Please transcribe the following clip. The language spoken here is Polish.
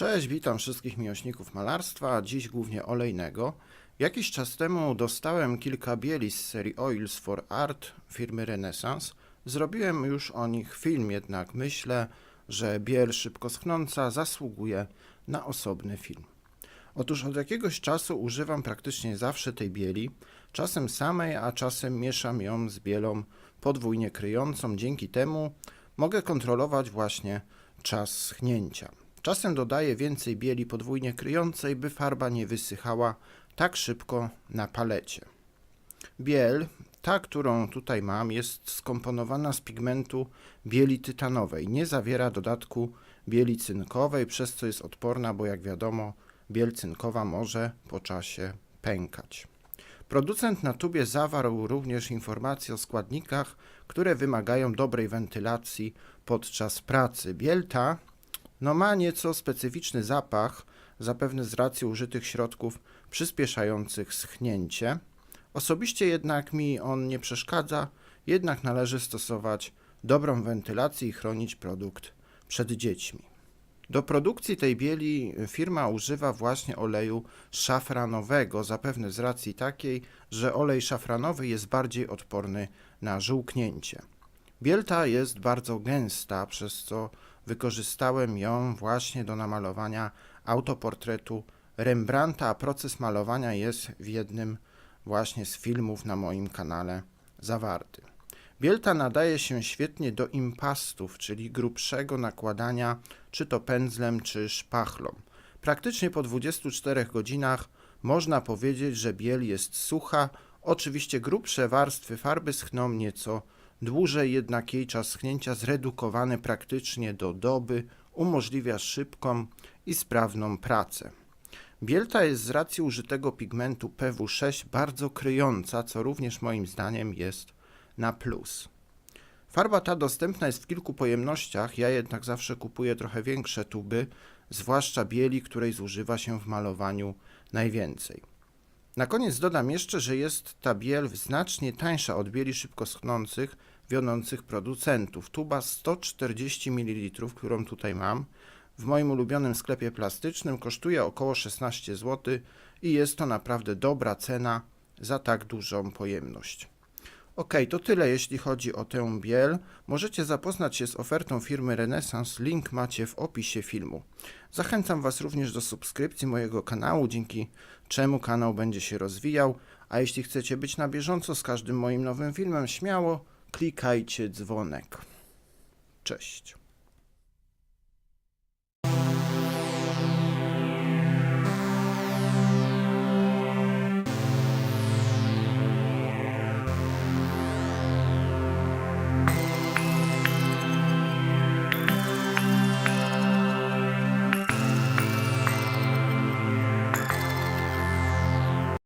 Cześć, witam wszystkich miłośników malarstwa, dziś głównie olejnego. Jakiś czas temu dostałem kilka bieli z serii Oils for Art firmy Renaissance. Zrobiłem już o nich film, jednak myślę, że biel szybko schnąca zasługuje na osobny film. Otóż od jakiegoś czasu używam praktycznie zawsze tej bieli, czasem samej, a czasem mieszam ją z bielą podwójnie kryjącą. Dzięki temu mogę kontrolować właśnie czas schnięcia. Czasem dodaję więcej bieli podwójnie kryjącej, by farba nie wysychała tak szybko na palecie. Biel, ta, którą tutaj mam, jest skomponowana z pigmentu bieli tytanowej. Nie zawiera dodatku bieli cynkowej, przez co jest odporna, bo jak wiadomo, biel cynkowa może po czasie pękać. Producent na tubie zawarł również informacje o składnikach, które wymagają dobrej wentylacji podczas pracy. Biel ta no ma nieco specyficzny zapach, zapewne z racji użytych środków przyspieszających schnięcie. Osobiście jednak mi on nie przeszkadza, jednak należy stosować dobrą wentylację i chronić produkt przed dziećmi. Do produkcji tej bieli firma używa właśnie oleju szafranowego, zapewne z racji takiej, że olej szafranowy jest bardziej odporny na żółknięcie. Biel ta jest bardzo gęsta, przez co wykorzystałem ją właśnie do namalowania autoportretu Rembrandta, a proces malowania jest w jednym właśnie z filmów na moim kanale zawarty. Bielta nadaje się świetnie do impastów, czyli grubszego nakładania czy to pędzlem, czy szpachlą. Praktycznie po 24 godzinach można powiedzieć, że biel jest sucha. Oczywiście grubsze warstwy farby schną nieco dłużej, jednak jej czas schnięcia zredukowany praktycznie do doby umożliwia szybką i sprawną pracę. Bielta jest z racji użytego pigmentu PW6 bardzo kryjąca, co również moim zdaniem jest na plus. Farba ta dostępna jest w kilku pojemnościach, ja jednak zawsze kupuję trochę większe tuby, zwłaszcza bieli, której zużywa się w malowaniu najwięcej. Na koniec dodam jeszcze, że jest ta biel znacznie tańsza od bieli szybko schnących wiodących producentów. Tuba 140 ml, którą tutaj mam, w moim ulubionym sklepie plastycznym kosztuje około 16 zł i jest to naprawdę dobra cena za tak dużą pojemność. Ok, to tyle jeśli chodzi o tę biel. Możecie zapoznać się z ofertą firmy Renaissance, link macie w opisie filmu. Zachęcam Was również do subskrypcji mojego kanału, dzięki czemu kanał będzie się rozwijał, a jeśli chcecie być na bieżąco z każdym moim nowym filmem, śmiało klikajcie dzwonek. Cześć.